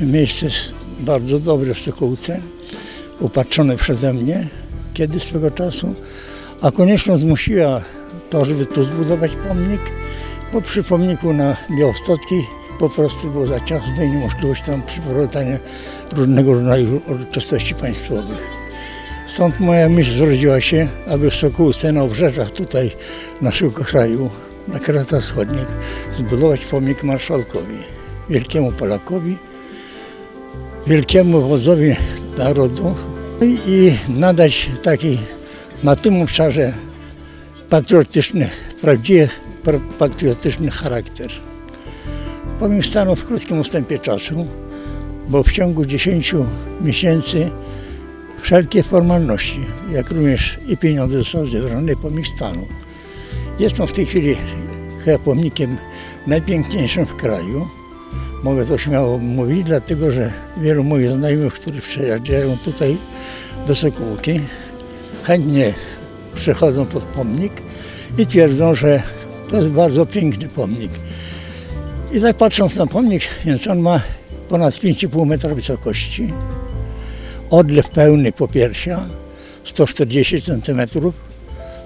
Miejsce bardzo dobre w Sokółce, upatrzone przeze mnie kiedyś swego czasu, a konieczność zmusiła to, żeby tu zbudować pomnik, bo przy pomniku na Białostockiej po prostu było za ciasno i niemożliwość tam przeprowadzania różnego rodzaju uroczystości państwowych. Stąd moja myśl zrodziła się, aby w Sokółce, na obrzeżach tutaj naszego kraju, na Kresach Wschodnich, zbudować pomnik marszałkowi, wielkiemu Polakowi, wielkiemu wodzowi narodu i, i nadać taki na tym obszarze patriotyczny, prawdziwie pra- patriotyczny charakter. Pomnik stanął w krótkim ustępie czasu, bo w ciągu 10 miesięcy wszelkie formalności, jak również i pieniądze zostały zebrane, pomnik stanął. Jest on w tej chwili chyba pomnikiem najpiękniejszym w kraju. Mogę to śmiało mówić, dlatego że wielu moich znajomych, którzy przyjeżdżają tutaj do Sokółki, chętnie przychodzą pod pomnik i twierdzą, że to jest bardzo piękny pomnik. I tak patrząc na pomnik, więc on ma ponad 5,5 metra wysokości, odlew pełny popiersia, 140 cm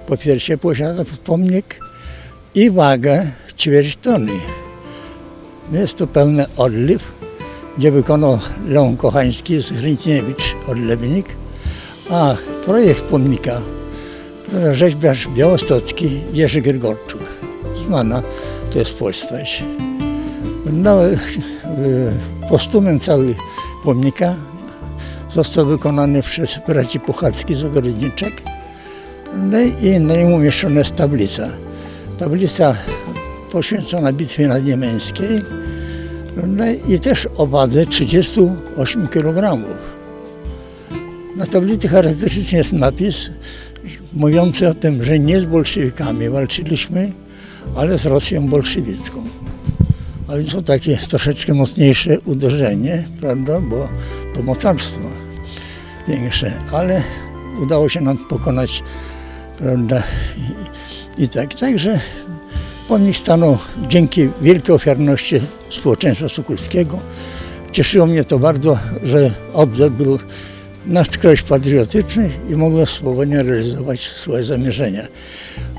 popiersie posiada pomnik i wagę ćwierć tony. Jest to pełny odlew, gdzie wykonał Leon Kochański z Hryciniewicz, odlewnik, a projekt pomnika rzeźbiarz białostocki Jerzy Grygorczuk. Znana to jest postać. No, e, postument cały pomnika został wykonany przez braci Puchalski z Ogrodniczek. No i na nim umieszczona jest tablica. Tablica poświęcona bitwie naddniemeńskiej no i też o wadze 38 kg. Na tablicy charakterystyczny jest napis mówiący o tym, że nie z bolszewikami walczyliśmy, ale z Rosją bolszewicką. A więc to takie troszeczkę mocniejsze uderzenie, prawda, bo to mocarstwo większe, ale udało się nam pokonać, prawda, i, i tak. Także pomnik stanął dzięki wielkiej ofiarności społeczeństwa Sokulskiego. Cieszyło mnie to bardzo, że odzew był na wskroś patriotyczny i mogłem swobodnie realizować swoje zamierzenia.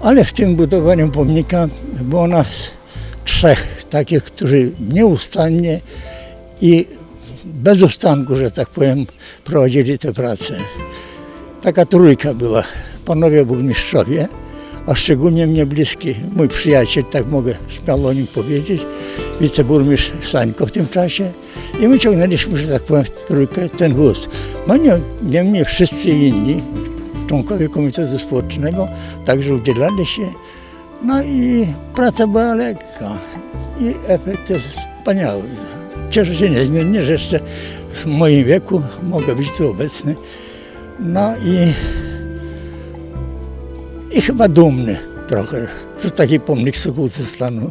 Ale w tym budowaniu pomnika było nas trzech takich, którzy nieustannie i bez ustanku, że tak powiem, prowadzili tę pracę. Taka trójka była. Panowie burmistrzowie, a szczególnie mnie bliski mój przyjaciel, tak mogę śmiało o nim powiedzieć, wiceburmistrz Sańko w tym czasie. I my ciągnęliśmy, że tak powiem, trójkę ten wóz. No nie, wszyscy inni, członkowie Komitetu Społecznego, także udzielali się. No i praca była lekka i efekt jest wspaniały. Cieszę się niezmiernie, że jeszcze w moim wieku mogę być tu obecny. No i, i chyba dumny trochę, że taki pomnik Sokółce stanął.